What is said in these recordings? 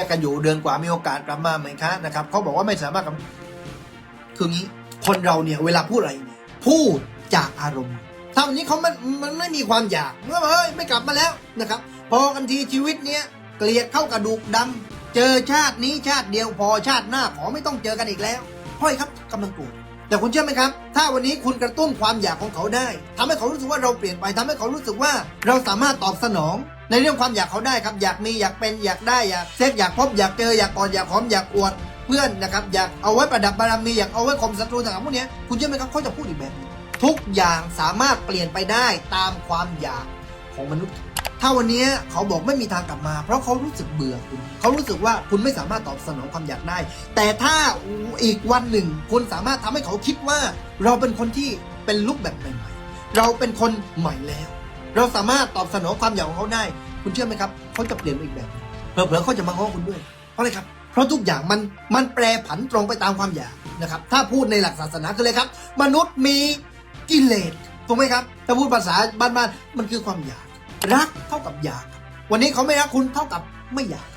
ยกกันอยู่เดือนกว่ามีโอกาสกลับมาไหมคะนะครับเขาบอกว่าไม่สามารถกับคืองี้คนเราเนี่ยเวลาพูดอะไรเนี่ยพูดจากอารมณ์ถ้านี้เขามันมันไม่มีความอยากเมื่อเฮ้ยไม่กลับมาแล้วนะครับพอกันทีชีวิตเนี้ยเกลียดเข้ากระดูกดำเจอชาตินี้ชาติเดียวพอชาติหน้าขอไม่ต้องเจอกันอีกแล้วพราะอะไรครับกำลังโกรธแต่คุณเชื่อไหมครับ ถ้าวันนี้คุณกระตุ้นความอยากของเขาได้ทำให้เขารู้สึกว่าเราเปลี่ยนไปทำให้เขารู้สึกว่าเราสามารถตอบสนอง ในเรื่องความอยากเขาได้ครับอยากมีอยากเป็นอยากได้อยากเซ็กอยากพบอยากเจออยากกอดอยากหอมอยากอวดเพื่อนนะครับอยากเอาไว้ประดับบารมีอยากเอาไว้ข่มศัตรูต่างๆพวกเนี้ยคุณเชื่อไหมครับเขาจะพูดอีกแบบทุกอย่างสามารถเปลี่ยนไปได้ตามความอยากของมนุษย์ ถ้าวันนี้เขาบอกไม่มีทางกลับมา เพราะเขารู้สึกเบื่อคุณเขารู้สึกว่าคุณไม่สามารถตอบสนองความอยากได้ แต่ถ้าอีกวันหนึ่งคุณสามารถทำให้เขาคิดว่า เราเป็นคนที่เป็นลุกแบบใหม่ๆ เราเป็นคนใหม่แล้ว เราสามารถตอบสนองความอยากของเขาได้ คุณเชื่อไหมครับเขาจะเปลี่ยนไปอีกแบบหนึ่งเผลอๆเขาจะมาง้อคุณด้วยเพราะอะไรครับ เพราะทุกอย่างมันมันแปรผันตรงไปตามความอยากนะครับ ถ้าพูดในหลักศาสนาคือเลยครับ มนุษย์มีกิเลสถูกไหมครับถ้าพูดภาษาบ้านๆมันคือความอยาก รักเท่ากับอยาก วันนี้เขาไม่รักคุณเท่ากับไม่อยาก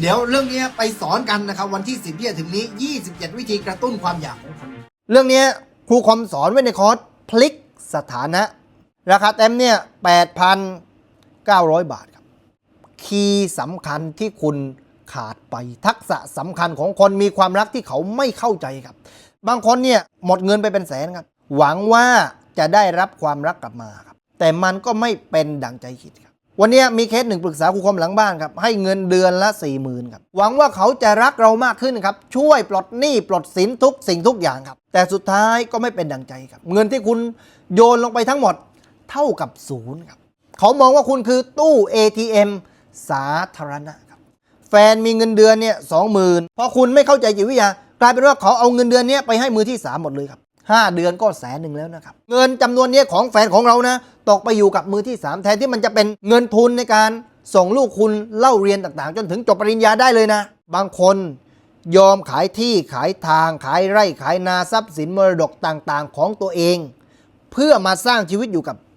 เดี๋ยวเรื่องนี้ไปสอนกันนะครับ วันที่10ที่จะถึงนี้ 27 วิธีกระตุ้นความอยากของคนเรื่องนี้ครูคอมสอนไว้ในคอร์สพลิกสถานะ ราคาเต็มเนี่ย 8,900 บาทครับ คีย์สำคัญที่คุณขาดไปทักษะสำคัญของคนมีความรักที่เขาไม่เข้าใจครับ บางคนเนี่ยหมดเงินไปเป็นแสนครับ หวังว่าจะได้รับความรักกลับมาครับ แต่มันก็ไม่เป็นดังใจคิดครับ วันนี้มีเคสหนึ่งปรึกษาครูคอมหลังบ้านครับให้เงินเดือนละ4ี่หมื่นครับ หวังว่าเขาจะรักเรามากขึ้นครับ ช่วยปลดหนี้ปลดสินทุกสิ่งทุกอย่างครับ แต่สุดท้ายก็ไม่เป็นดังใจครับ เงินที่คุณโยนลงไปทั้งหมด เท่ากับศูนย์ครับเขามองว่าคุณคือตู้ ATM สาธารณะครับ แฟนมีเงินเดือนเนี่ยสองหมื่นพอคุณไม่เข้าใจจิตวิทยากลายเป็นว่าเขาเอาเงินเดือนเนี้ยไปให้มือที่ 3 หมดเลยครับ 5 เดือนก็แสนหนึ่งแล้วนะครับ เงินจำนวนเนี้ยของแฟนของเรานะตกไปอยู่กับมือที่ 3 แทนที่มันจะเป็นเงินทุนในการส่งลูกคุณเล่าเรียนต่างๆ จนถึงจบปริญญาได้เลยนะ บางคนยอมขายที่ขายทางขายไร่ขายนาทรัพย์สินมรดกต่างๆ ของตัวเอง เพื่อมาสร้างชีวิตอยู่กับ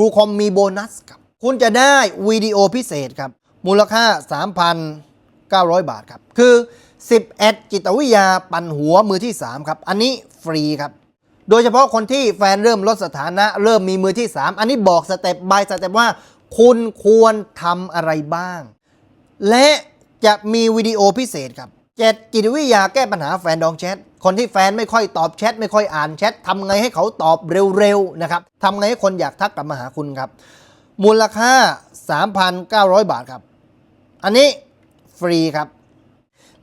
รูคอมมีโบนัสครับ คุณจะได้วิดีโอพิเศษครับ มูลค่า 3,900 บาทครับ คือ11จิตวิทยาปั่นหัวมือที่ 3 ครับ อันนี้ฟรีครับ โดยเฉพาะคนที่แฟนเริ่มลดสถานะ เริ่มมีมือที่ 3 อันนี้บอกสเต็ปบายสเต็ปว่า คุณควรทำอะไรบ้าง และจะมีวิดีโอพิเศษครับ เจ็ดจิตวิทยาแก้ปัญหาแฟนดองแชท คนที่แฟนไม่ค่อยตอบแชทไม่ค่อยอ่านแชททำไงให้เขาตอบเร็วๆนะครับทำไงให้คนอยากทักกลับมาหาคุณครับ มูลค่า 3,900 บาทครับ อันนี้ฟรีครับ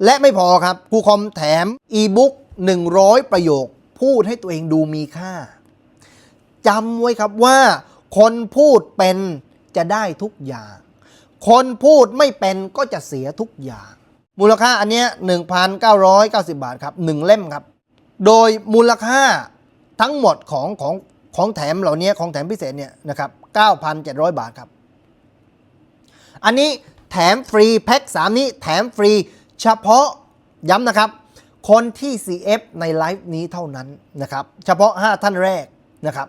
และไม่พอครับครูคอมแถมอีบุ๊ก100 ประโยค พูดให้ตัวเองดูมีค่าจำไว้ครับว่า คนพูดเป็นจะได้ทุกอย่าง คนพูดไม่เป็นก็จะเสียทุกอย่าง มูลค่าอันเนี้ย1,990 บาทครับ1เล่มครับ โดยมูลค่าทั้งหมดของของของแถมเหล่านี้ของแถมพิเศษเนี่ยนะครับ9,700 บาทครับ อันนี้แถมฟรีแพ็ค3 นี้แถมฟรีเฉพาะย้ำนะครับ คนที่ CF ในไลฟ์นี้เท่านั้นนะครับ เฉพาะ 5 ท่านแรกนะครับ